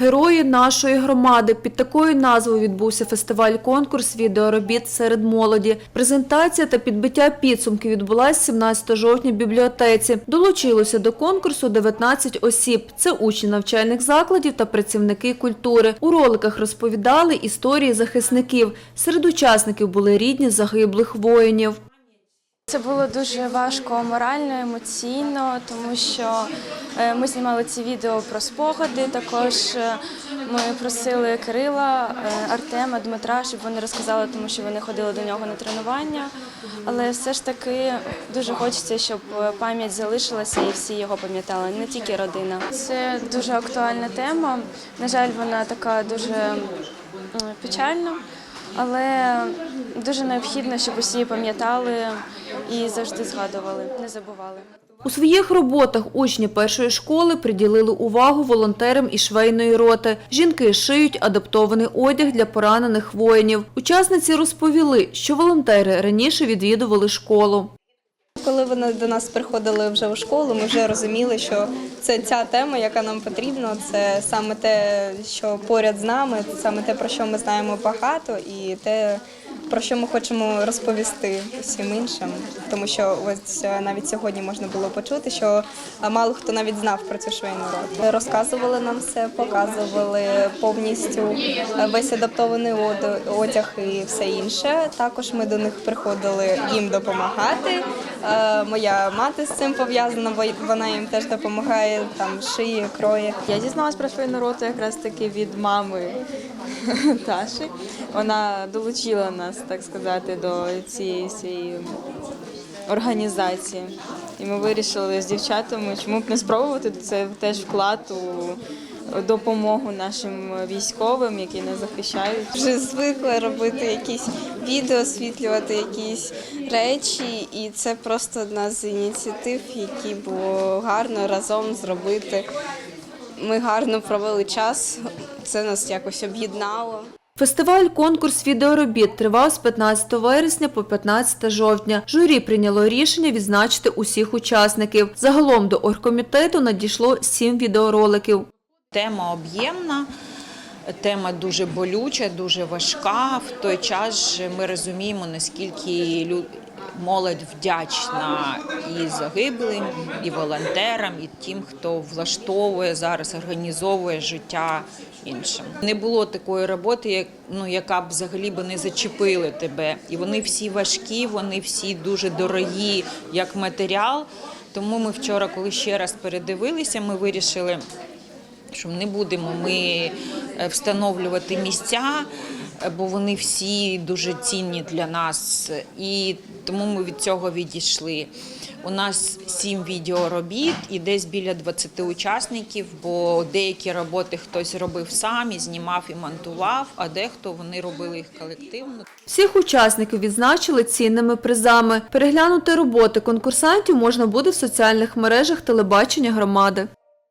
Герої нашої громади під такою назвою відбувся фестиваль-конкурс відеоробіт серед молоді. Презентація та підбиття підсумків відбулась 17 жовтня в бібліотеці. Долучилося до конкурсу 19 осіб. Це учні навчальних закладів та працівники культури. У роликах розповідали історії захисників. Серед учасників були рідні загиблих воїнів. Це було дуже важко морально, емоційно, тому що е, ми знімали ці відео про спогади. Також е, ми просили Кирила, е, Артема, Дмитра, щоб вони розказали, тому що вони ходили до нього на тренування. Але все ж таки дуже хочеться, щоб пам'ять залишилася і всі його пам'ятали, не тільки родина. Це дуже актуальна тема. На жаль, вона така дуже печальна. Але дуже необхідно, щоб усі пам'ятали і завжди згадували, не забували. У своїх роботах учні першої школи приділили увагу волонтерам і швейної роти. Жінки шиють адаптований одяг для поранених воїнів. Учасниці розповіли, що волонтери раніше відвідували школу. Коли вони до нас приходили вже у школу, ми вже розуміли, що це ця тема, яка нам потрібна. Це саме те, що поряд з нами, саме те, про що ми знаємо багато, і те, про що ми хочемо розповісти усім іншим. Тому що ось е, навіть сьогодні можна було почути, що е, мало хто навіть знав про цю швейну роту. Розказували нам все, показували повністю е, весь адаптований одяг і все інше. Також ми до них приходили їм допомагати. Е, Моя мати з цим пов'язана, бо вона їм теж допомагає, там шиє, кроє. Я дізналась про свою роту якраз таки від мами Таші. Вона долучила нас, так сказати, до цієї організації. І ми вирішили з дівчатами, чому б не спробувати це теж вклад у допомогу нашим військовим, які нас захищають. Вже звикли робити якісь відео, освітлювати якісь речі, і це просто одна з ініціатив, які було гарно разом зробити. Ми гарно провели час, це нас якось об'єднало. Фестиваль-конкурс відеоробіт тривав з 15 вересня по 15 жовтня. Журі прийняло рішення відзначити усіх учасників. Загалом до оргкомітету надійшло сім відеороликів. Тема об'ємна, тема дуже болюча, дуже важка. В той час ми розуміємо, наскільки молодь вдячна і загиблим, і волонтерам, і тим, хто влаштовує зараз, організовує життя іншим. Не було такої роботи, як ну яка б взагалі би не зачепили тебе. І вони всі важкі, вони всі дуже дорогі як матеріал. Тому ми вчора, коли ще раз передивилися, ми вирішили що не будемо ми встановлювати місця, е, бо вони всі дуже цінні для нас, і тому ми від цього відійшли. У нас сім відеоробіт і десь біля 20 учасників, бо деякі роботи хтось робив сам і знімав і монтував, а дехто вони робили їх колективно. Всіх учасників відзначили цінними призами. Переглянути роботи конкурсантів можна буде в соціальних мережах телебачення громади.